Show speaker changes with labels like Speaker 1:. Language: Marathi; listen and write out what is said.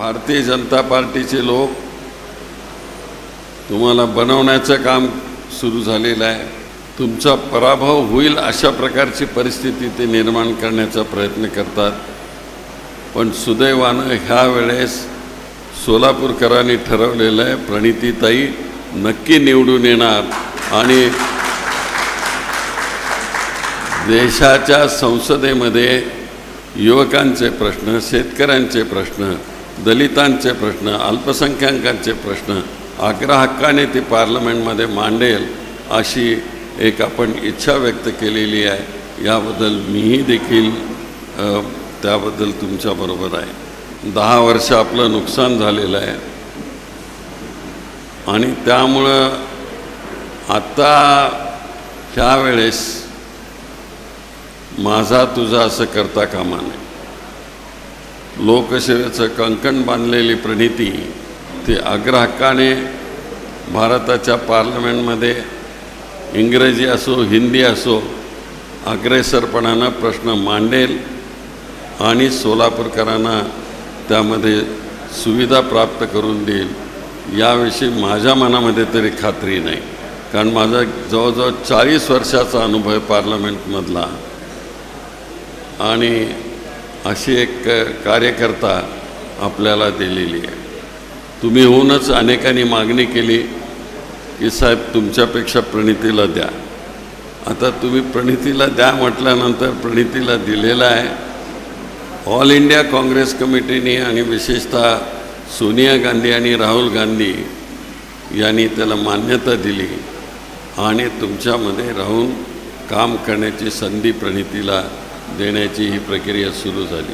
Speaker 1: भारतीय जनता पार्टीचे लोक तुम्हाला बनवण्याचं काम सुरू झालेलं आहे. तुमचा पराभव होईल अशा प्रकारची परिस्थिती ते निर्माण करण्याचा प्रयत्न करतात. पण सुदैवानं ह्या वेळेस सोलापूरकरांनी ठरवलेलं आहे प्रणितीताई नक्की निवडून येणार आणि देशाच्या संसदेमध्ये युवकांचे प्रश्न शेतकऱ्यांचे प्रश्न दलितांचे प्रश्न अल्पसंख्याकांचे प्रश्न आग्रहक्काने ती पार्लमेंटमध्ये मांडेल अशी एक आपण इच्छा व्यक्त केलेली आहे. याबद्दल मीही देखील त्याबद्दल तुमच्याबरोबर आहे. दहा वर्ष आपलं नुकसान झालेलं आहे. आणि त्यामुळं आत्ता ह्या वेळेस माझा तुझा असं करता कामा नये. लोकसेवेचं कंकण बांधलेली प्रणिती ती अग्राहकाने भारताच्या पार्लमेंटमध्ये इंग्रजी असो हिंदी असो अग्रेसरपणानं प्रश्न मांडेल आणि सोलापूरकरांना त्यामध्ये सुविधा प्राप्त करून देईल याविषयी माझ्या मनामध्ये तरी खात्री नाही. कारण माझा जवळजवळ चाळीस वर्षाचा अनुभव पार्लमेंटमधला आणि अशी एक कार्यकर्ता आपल्याला दिलेली आहे. तुम्ही होऊनच अनेकांनी मागणी केली की साहेब तुमच्यापेक्षा प्रणितीला द्या. आता तुम्ही प्रणितीला द्या म्हटल्यानंतर प्रणितीला दिलेला आहे. ऑल इंडिया काँग्रेस कमिटीने आणि विशेषतः सोनिया गांधी आणि राहुल गांधी यांनी त्याला मान्यता दिली आणि तुमच्यामध्ये राहून काम करण्याची संधी प्रणितीला देण्याची ही प्रक्रिया सुरू झाली.